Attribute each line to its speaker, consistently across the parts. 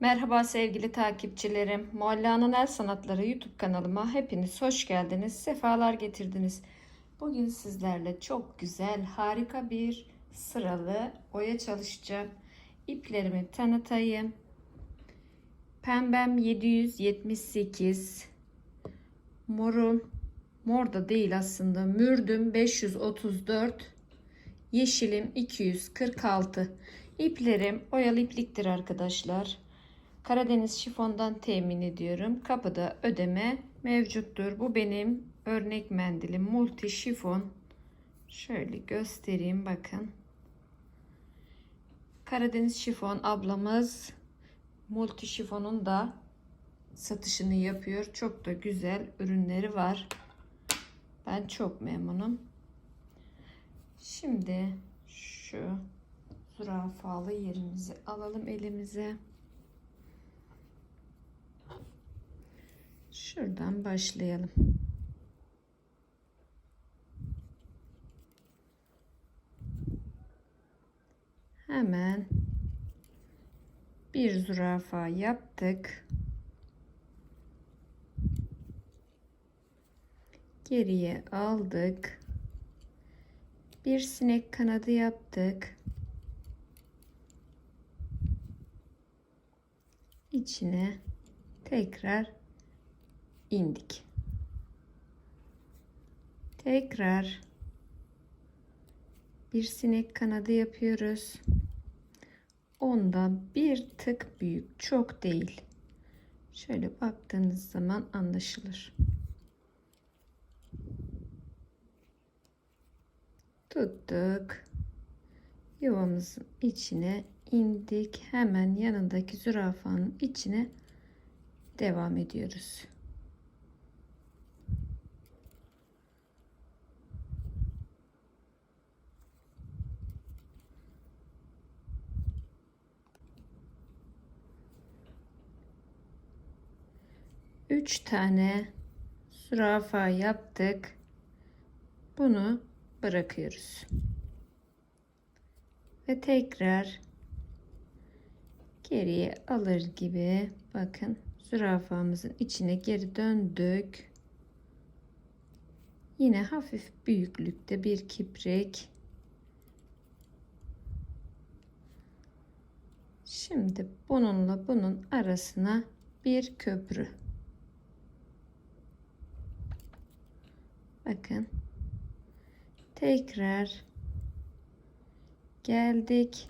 Speaker 1: Merhaba sevgili takipçilerim. Mualla'nın El Sanatları YouTube kanalıma hepiniz hoş geldiniz. Sefalar getirdiniz. Bugün sizlerle çok güzel, harika bir sıralı oya çalışacağım. İplerimi tanıtayım. Pembem 778. Morum, mor da değil aslında. Mürdüm 534. Yeşilim 246. İplerim oyalı ipliktir arkadaşlar. Karadeniz şifondan temin ediyorum. Kapıda ödeme mevcuttur. Bu benim örnek mendilim multi şifon. Şöyle göstereyim bakın. Karadeniz şifon ablamız multi şifonun da satışını yapıyor. Çok da güzel ürünleri var. Ben çok memnunum. Şimdi şu zürafalı yerimizi alalım elimize. Şuradan başlayalım. Hemen bir zürafa yaptık. Geriye aldık. Bir sinek kanadı yaptık. İçine tekrar indik. Tekrar bir sinek kanadı yapıyoruz. Ondan bir tık büyük, çok değil. Şöyle baktığınız zaman anlaşılır. Tuttuk. Yuvamızın içine indik. Hemen yanındaki zürafanın içine devam ediyoruz. Üç tane zürafa yaptık. Bunu bırakıyoruz. Ve tekrar geriye alır gibi bakın zürafamızın içine geri döndük. Yine hafif büyüklükte bir kiprik. Şimdi bununla bunun arasına bir köprü. Bakın. Tekrar geldik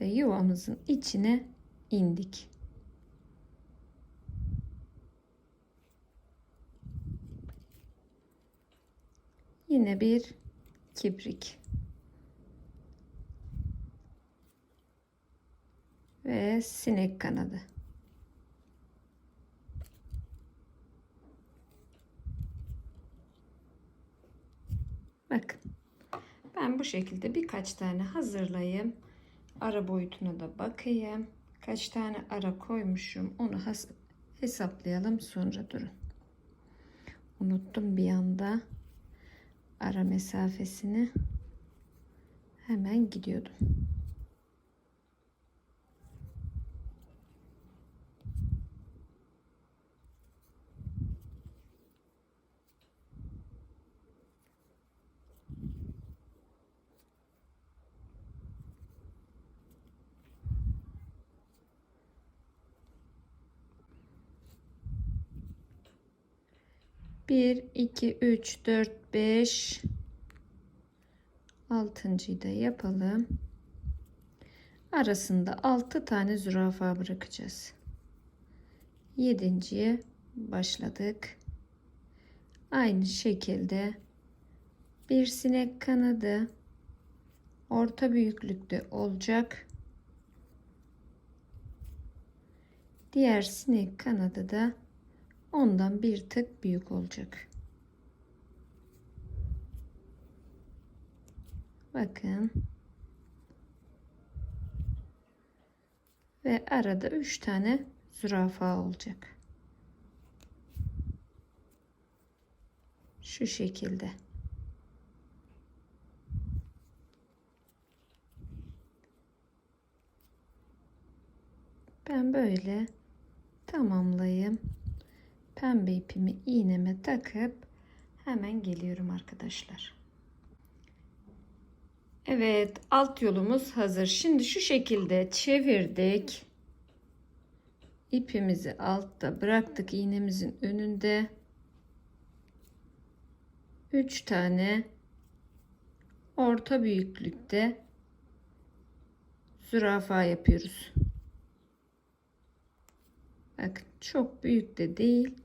Speaker 1: ve yuvamızın içine indik. Yine bir kibrik. Ve sinek kanadı. Bakın. Ben bu şekilde birkaç tane hazırlayayım. Ara boyutuna da bakayım. Kaç tane ara koymuşum onu hesaplayalım sonra durun. Unuttum bir anda ara mesafesini. Hemen gidiyordum. Bir, iki, üç, dört, beş. Altıncıyı da yapalım. Arasında altı tane zürafa bırakacağız. Yedinciye başladık. Aynı şekilde bir sinek kanadı orta büyüklükte olacak. Diğer sinek kanadı da ondan bir tık büyük olacak. Bakın. Ve arada üç tane zürafa olacak. Şu şekilde. Ben böyle tamamlayayım. Pembe ipimi iğneme takıp hemen geliyorum arkadaşlar. Evet alt yolumuz hazır. Şimdi şu şekilde çevirdik. İpimizi altta bıraktık iğnemizin önünde. 3 tane orta büyüklükte zürafa yapıyoruz. Bakın çok büyük de değil.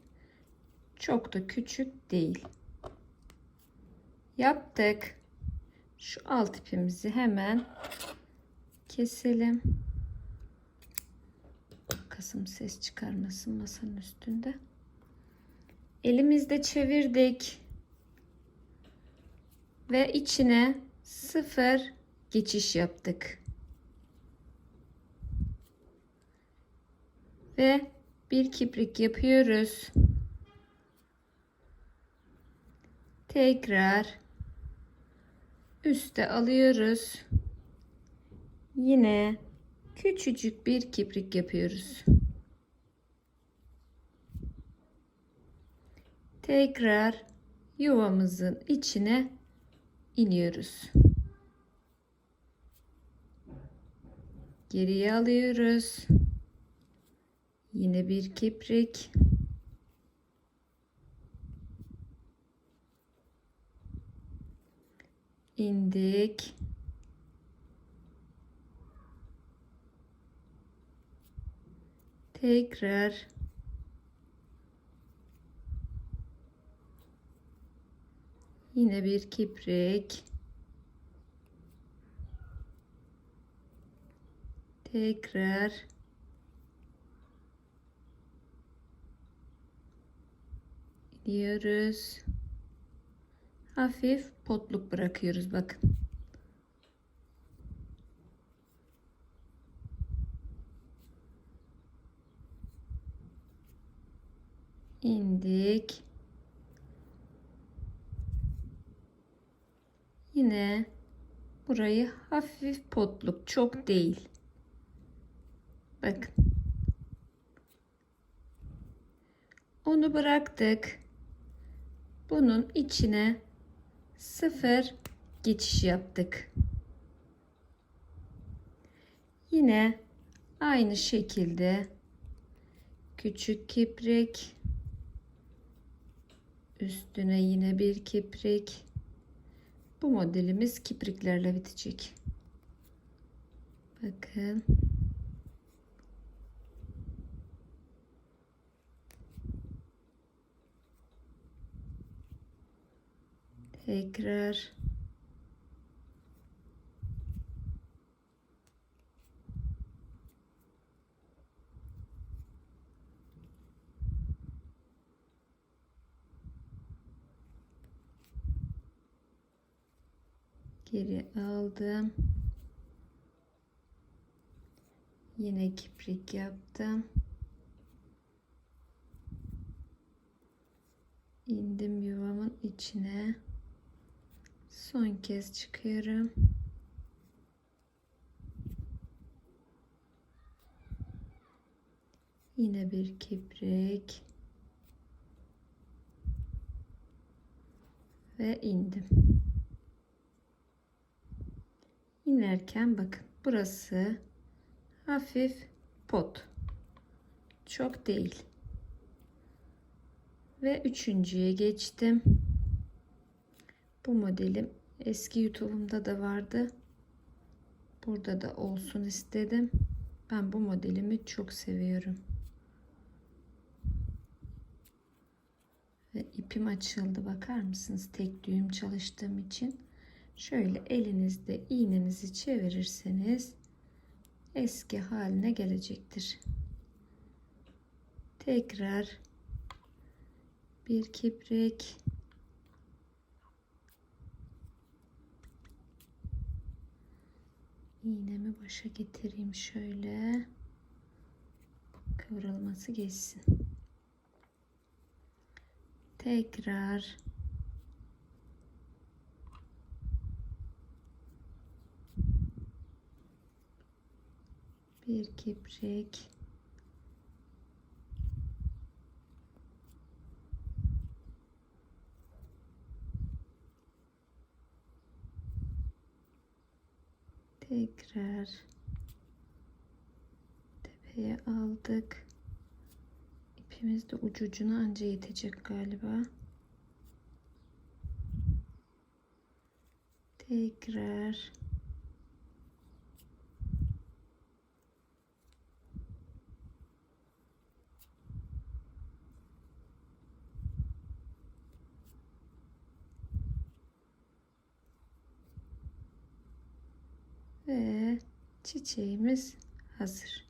Speaker 1: Çok da küçük değil. Yaptık. Şu alt ipimizi hemen keselim. Kasım ses çıkarmasın masanın üstünde. Elimizde çevirdik. Ve içine sıfır geçiş yaptık. Ve bir kiprik yapıyoruz. Tekrar üste alıyoruz. Yine küçücük bir kiprik yapıyoruz. Tekrar yuvamızın içine iniyoruz. Geriye alıyoruz. Yine bir kiprik. İndik. Tekrar yine bir kiprik. Tekrar diyoruz hafif potluk bırakıyoruz bakın. indik. Yine burayı hafif potluk çok değil. Bakın. Onu bıraktık. Bunun içine sıfır geçiş yaptık. Yine aynı şekilde küçük kiprik üstüne yine bir kiprik bu modelimiz kipriklerle bitecek. Bakın. Tekrar geri aldım. Yine kiprik yaptım. indim yuvamın içine. Son kez çıkıyorum. Yine bir kiprik. Ve indim. İnerken bakın burası hafif pot. Çok değil. Ve üçüncüye geçtim. Bu modelim eski YouTube'umda da vardı. Burada da olsun istedim. Ben bu modelimi çok seviyorum. Ve ipim açıldı bakar mısınız? Tek düğüm çalıştığım için. Şöyle elinizde iğnenizi çevirirseniz eski haline gelecektir. Tekrar bir kiprik iğnemi başa getireyim şöyle. Kıvrılması geçsin. Tekrar. Bir kiprik Tekrar tepeye aldık. İpimiz de ucucuna anca yetecek galiba. Tekrar ve çiçeğimiz hazır.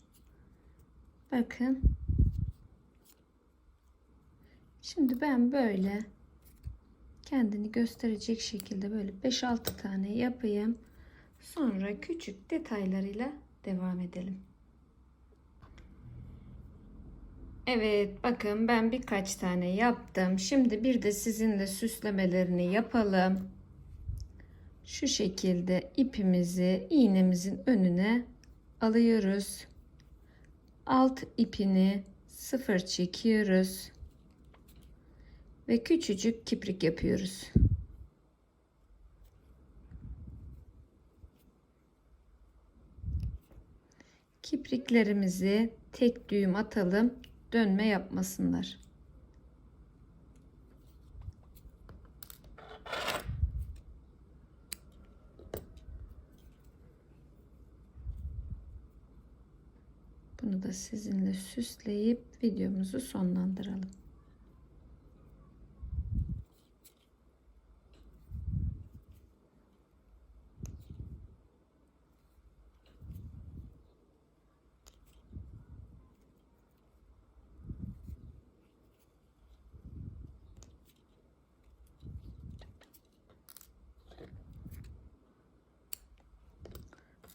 Speaker 1: Bakın. Şimdi ben böyle kendini gösterecek şekilde böyle 5-6 tane yapayım. Sonra küçük detaylarıyla devam edelim. Evet bakın ben birkaç tane yaptım. Şimdi bir de sizinle süslemelerini yapalım. Şu şekilde ipimizi iğnemizin önüne alıyoruz. Alt ipini sıfır çekiyoruz. Ve küçücük kiprik yapıyoruz. Kipriklerimizi tek düğüm atalım. Dönme yapmasınlar. Bunu da sizinle süsleyip videomuzu sonlandıralım.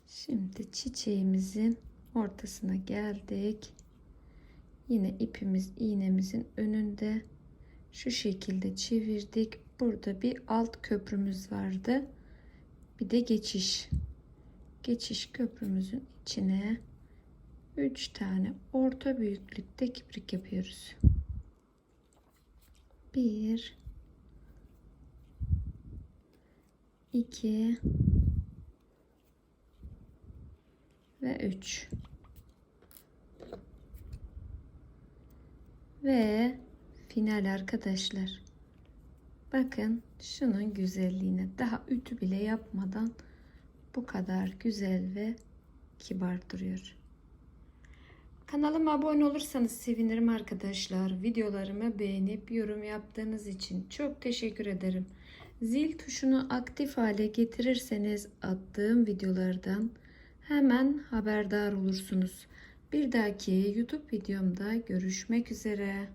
Speaker 1: Şimdi çiçeğimizin ortasına geldik. Yine ipimiz iğnemizin önünde şu şekilde çevirdik. Burada bir alt köprümüz vardı. Bir de geçiş. Geçiş köprümüzün içine 3 tane orta büyüklükte kiprik yapıyoruz. 1 2 ve 3 ve final arkadaşlar. Bakın şunun güzelliğine. Daha ütü bile yapmadan bu kadar güzel ve kibar duruyor. Kanalıma abone olursanız sevinirim arkadaşlar. Videolarımı beğenip yorum yaptığınız için çok teşekkür ederim. Zil tuşunu aktif hale getirirseniz attığım videolardan hemen haberdar olursunuz. Bir dahaki YouTube videomda görüşmek üzere.